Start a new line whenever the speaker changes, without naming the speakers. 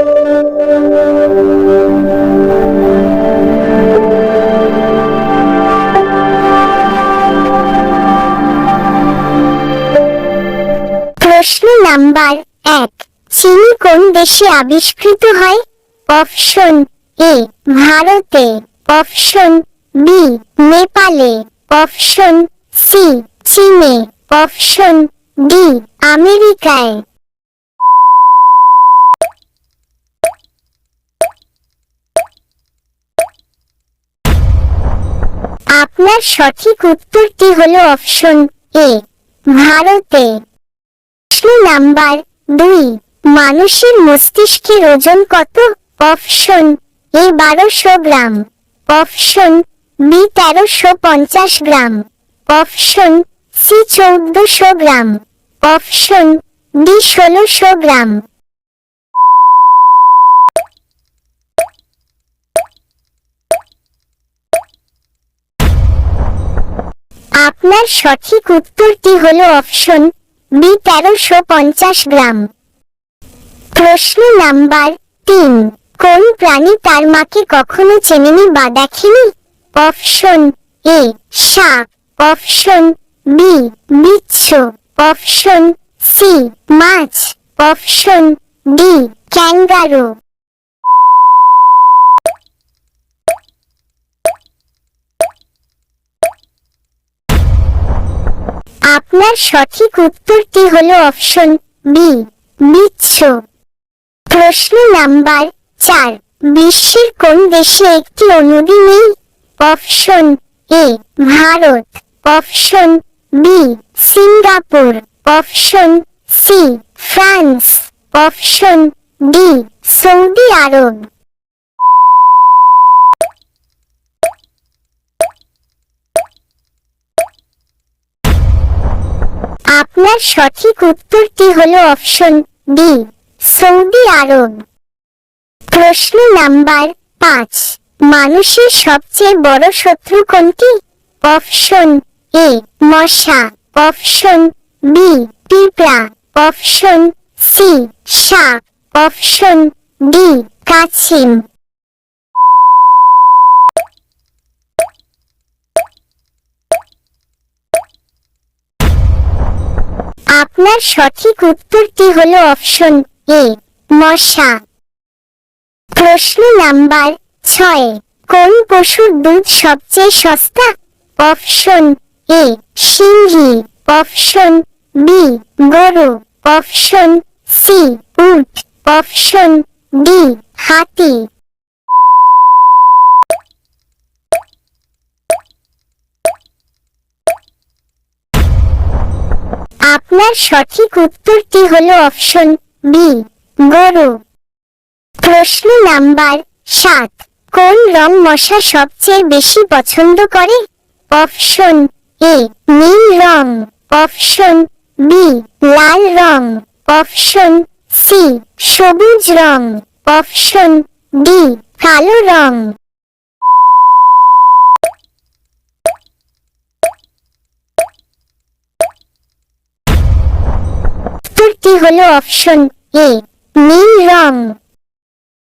প্রশ্ন নাম্বার এক। চিনি কোন দেশে আবিষ্কৃত হয়? অপশন এ, ভারতে। অপশন বি, নেপালে। অপশন সি, চীনে। অপশন ডি, আমেরিকায়। আপনার সঠিক উত্তরটি হল অপশন এ, ভারতে। প্রশ্ন নাম্বার দুই, মানুষের মস্তিষ্কের ওজন কত? অপশন এ, বারোশো গ্রাম। অপশন বি, তেরোশো পঞ্চাশ গ্রাম। অপশন সি, চৌদ্দশো গ্রাম। অপশন ডি, ষোলোশো গ্রাম। আপনার সঠিক উত্তরটি হল অপশন বি, তেরোশো পঞ্চাশ গ্রাম। প্রশ্ন নাম্বার তিন, কোন প্রাণী তার মাকে কখনো চেনেনি বা দেখেনি? অপশন এ, সাপ। অপশন বি, বিচ্ছু। অপশন সি, মাছ। Option D, kangaroo. আপনার সঠিক উত্তরটি হলো অপশন বি বিচ্ছু প্রশ্ন নাম্বার চার, বিশ্বের কোন দেশে একটি নদী নেই? Option A Bharat. Option B Singapore. Option C France. Option D Saudi Arab. আপনার সঠিক উত্তরটি হলো অপশন ডি, সৌদি আরব। প্রশ্ন নাম্বার পাঁচ, মানুষের সবচেয়ে বড় শত্রু কোনটি? অপশন এ, মশা। অপশন বি, পিঁপড়া। অপশন সি, সাপ। অপশন ডি, কাছিম। আপনার সঠিক উত্তরটি হল অপশন এ, মশা। প্রশ্ন নাম্বার ছয়, কোন পশুর দুধ সবচেয়ে সস্তা? অপশন এ সিংহী অপশন বি, গরু। অপশন সি, উট। অপশন ডি, হাতি। আপনার সঠিক উত্তরটি হল অপশন বি, গরু। প্রশ্ন নাম্বার সাত, কোন রং মশা সবচেয়ে বেশি পছন্দ করে? অপশন এ, নীল রং। অপশন বি, লাল রং। অপশন সি, সবুজ রং। অপশন ডি, কালো রং। উত্তরটি হলো অপশন এ নীল রং